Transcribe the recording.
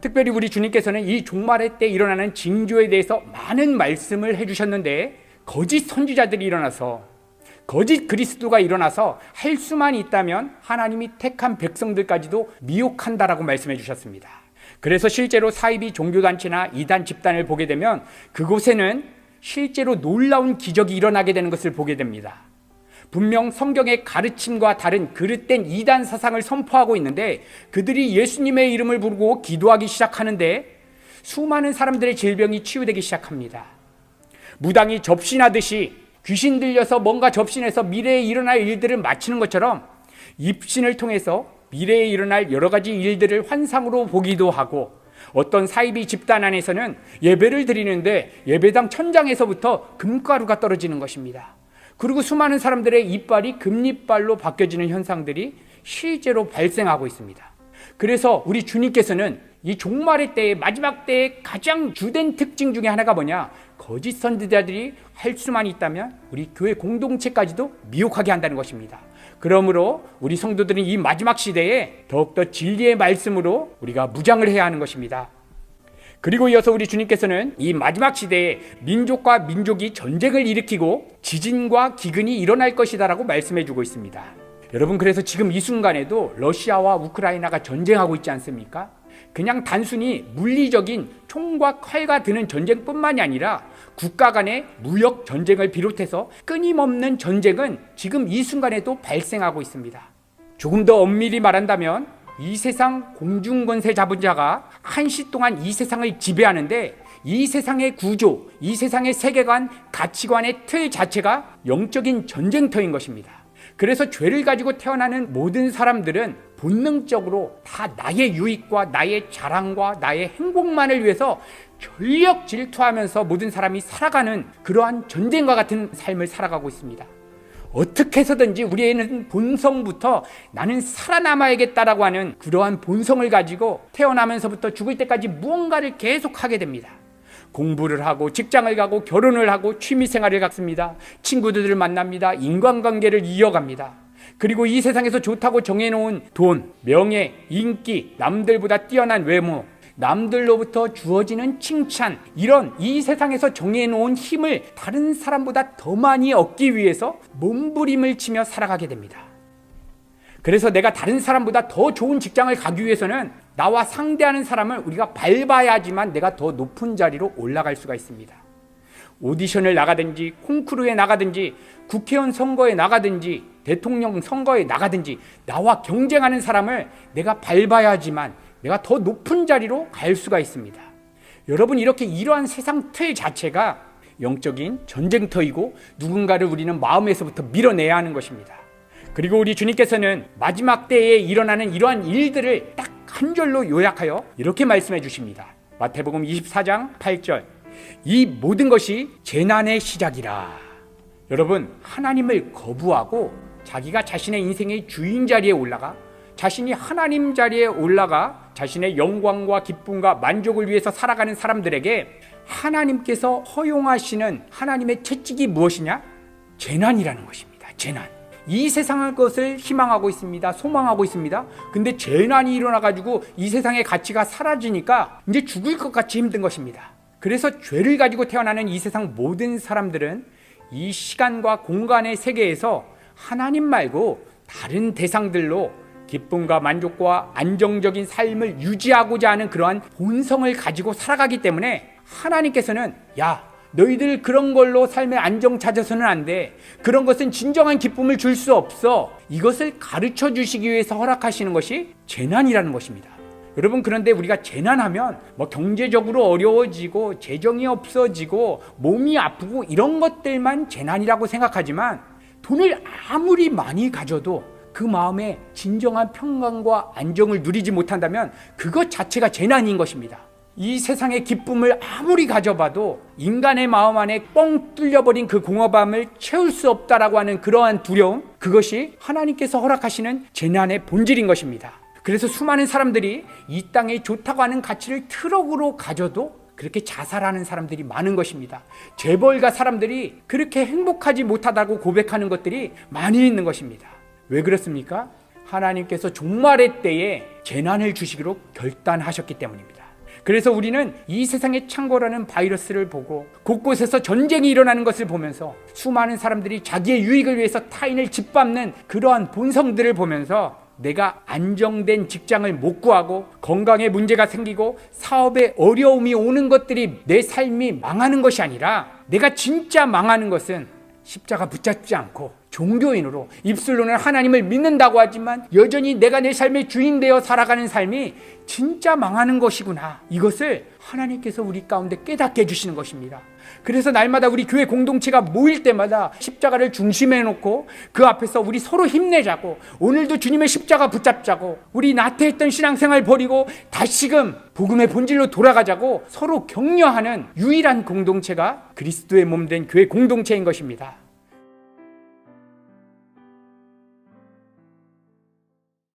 특별히 우리 주님께서는 이 종말의 때 일어나는 징조에 대해서 많은 말씀을 해주셨는데 거짓 선지자들이 일어나서 거짓 그리스도가 일어나서 할 수만 있다면 하나님이 택한 백성들까지도 미혹한다라고 말씀해 주셨습니다. 그래서 실제로 사이비 종교단체나 이단 집단을 보게 되면 그곳에는 실제로 놀라운 기적이 일어나게 되는 것을 보게 됩니다. 분명 성경의 가르침과 다른 그릇된 이단 사상을 선포하고 있는데 그들이 예수님의 이름을 부르고 기도하기 시작하는데 수많은 사람들의 질병이 치유되기 시작합니다. 무당이 접신하듯이 귀신 들려서 뭔가 접신해서 미래에 일어날 일들을 마치는 것처럼 입신을 통해서 미래에 일어날 여러 가지 일들을 환상으로 보기도 하고 어떤 사이비 집단 안에서는 예배를 드리는데 예배당 천장에서부터 금가루가 떨어지는 것입니다. 그리고 수많은 사람들의 이빨이 금리빨로 바뀌어지는 현상들이 실제로 발생하고 있습니다. 그래서 우리 주님께서는 이 종말의 때에 마지막 때의 가장 주된 특징 중에 하나가 뭐냐? 거짓 선지자들이 할 수만 있다면 우리 교회 공동체까지도 미혹하게 한다는 것입니다. 그러므로 우리 성도들은 이 마지막 시대에 더욱더 진리의 말씀으로 우리가 무장을 해야 하는 것입니다. 그리고 이어서 우리 주님께서는 이 마지막 시대에 민족과 민족이 전쟁을 일으키고 지진과 기근이 일어날 것이다라고 말씀해 주고 있습니다. 여러분 그래서 지금 이 순간에도 러시아와 우크라이나가 전쟁하고 있지 않습니까? 그냥 단순히 물리적인 총과 칼과 드는 전쟁뿐만이 아니라 국가 간의 무역 전쟁을 비롯해서 끊임없는 전쟁은 지금 이 순간에도 발생하고 있습니다. 조금 더 엄밀히 말한다면 이 세상 공중권세 잡은 자가 한시 동안 이 세상을 지배하는데 이 세상의 구조, 이 세상의 세계관, 가치관의 틀 자체가 영적인 전쟁터인 것입니다. 그래서 죄를 가지고 태어나는 모든 사람들은 본능적으로 다 나의 유익과 나의 자랑과 나의 행복만을 위해서 전력 질투하면서 모든 사람이 살아가는 그러한 전쟁과 같은 삶을 살아가고 있습니다. 어떻게 해서든지 우리에는 본성부터 나는 살아남아야겠다라고 하는 그러한 본성을 가지고 태어나면서부터 죽을 때까지 무언가를 계속하게 됩니다. 공부를 하고 직장을 가고 결혼을 하고 취미 생활을 갖습니다. 친구들을 만납니다. 인간관계를 이어갑니다. 그리고 이 세상에서 좋다고 정해놓은 돈, 명예, 인기, 남들보다 뛰어난 외모, 남들로부터 주어지는 칭찬, 이런 이 세상에서 정해놓은 힘을 다른 사람보다 더 많이 얻기 위해서 몸부림을 치며 살아가게 됩니다. 그래서 내가 다른 사람보다 더 좋은 직장을 가기 위해서는 나와 상대하는 사람을 우리가 밟아야지만 내가 더 높은 자리로 올라갈 수가 있습니다. 오디션을 나가든지 콩쿠르에 나가든지 국회의원 선거에 나가든지 대통령 선거에 나가든지 나와 경쟁하는 사람을 내가 밟아야지만 내가 더 높은 자리로 갈 수가 있습니다. 여러분 이렇게 이러한 세상 틀 자체가 영적인 전쟁터이고 누군가를 우리는 마음에서부터 밀어내야 하는 것입니다. 그리고 우리 주님께서는 마지막 때에 일어나는 이러한 일들을 딱 한 절로 요약하여 이렇게 말씀해 주십니다. 마태복음 24장 8절. 이 모든 것이 재난의 시작이라. 여러분, 하나님을 거부하고 자기가 자신의 인생의 주인 자리에 올라가 자신이 하나님 자리에 올라가 자신의 영광과 기쁨과 만족을 위해서 살아가는 사람들에게 하나님께서 허용하시는 하나님의 채찍이 무엇이냐? 재난이라는 것입니다. 재난. 이 세상의 것을 희망하고 있습니다. 소망하고 있습니다. 근데 재난이 일어나 가지고 이 세상의 가치가 사라지니까 이제 죽을 것 같이 힘든 것입니다. 그래서 죄를 가지고 태어나는 이 세상 모든 사람들은 이 시간과 공간의 세계에서 하나님 말고 다른 대상들로 기쁨과 만족과 안정적인 삶을 유지하고자 하는 그러한 본성을 가지고 살아가기 때문에 하나님께서는 야 너희들 그런 걸로 삶의 안정 찾아서는 안 돼. 그런 것은 진정한 기쁨을 줄 수 없어. 이것을 가르쳐 주시기 위해서 허락하시는 것이 재난이라는 것입니다. 여러분 그런데 우리가 재난하면 뭐 경제적으로 어려워지고 재정이 없어지고 몸이 아프고 이런 것들만 재난이라고 생각하지만 돈을 아무리 많이 가져도 그 마음에 진정한 평강과 안정을 누리지 못한다면 그것 자체가 재난인 것입니다. 이 세상의 기쁨을 아무리 가져봐도 인간의 마음 안에 뻥 뚫려버린 그 공허함을 채울 수 없다라고 하는 그러한 두려움, 그것이 하나님께서 허락하시는 재난의 본질인 것입니다. 그래서 수많은 사람들이 이 땅에 좋다고 하는 가치를 트럭으로 가져도 그렇게 자살하는 사람들이 많은 것입니다. 재벌가 사람들이 그렇게 행복하지 못하다고 고백하는 것들이 많이 있는 것입니다. 왜 그렇습니까? 하나님께서 종말의 때에 재난을 주시기로 결단하셨기 때문입니다. 그래서 우리는 이 세상에 창궐하는 바이러스를 보고 곳곳에서 전쟁이 일어나는 것을 보면서 수많은 사람들이 자기의 유익을 위해서 타인을 짓밟는 그러한 본성들을 보면서 내가 안정된 직장을 못 구하고 건강에 문제가 생기고 사업에 어려움이 오는 것들이 내 삶이 망하는 것이 아니라 내가 진짜 망하는 것은 십자가 붙잡지 않고 종교인으로 입술로는 하나님을 믿는다고 하지만 여전히 내가 내 삶의 주인 되어 살아가는 삶이 진짜 망하는 것이구나. 이것을 하나님께서 우리 가운데 깨닫게 해주시는 것입니다. 그래서 날마다 우리 교회 공동체가 모일 때마다 십자가를 중심에 놓고 그 앞에서 우리 서로 힘내자고 오늘도 주님의 십자가 붙잡자고 우리 나태했던 신앙생활 버리고 다시금 복음의 본질로 돌아가자고 서로 격려하는 유일한 공동체가 그리스도의 몸 된 교회 공동체인 것입니다.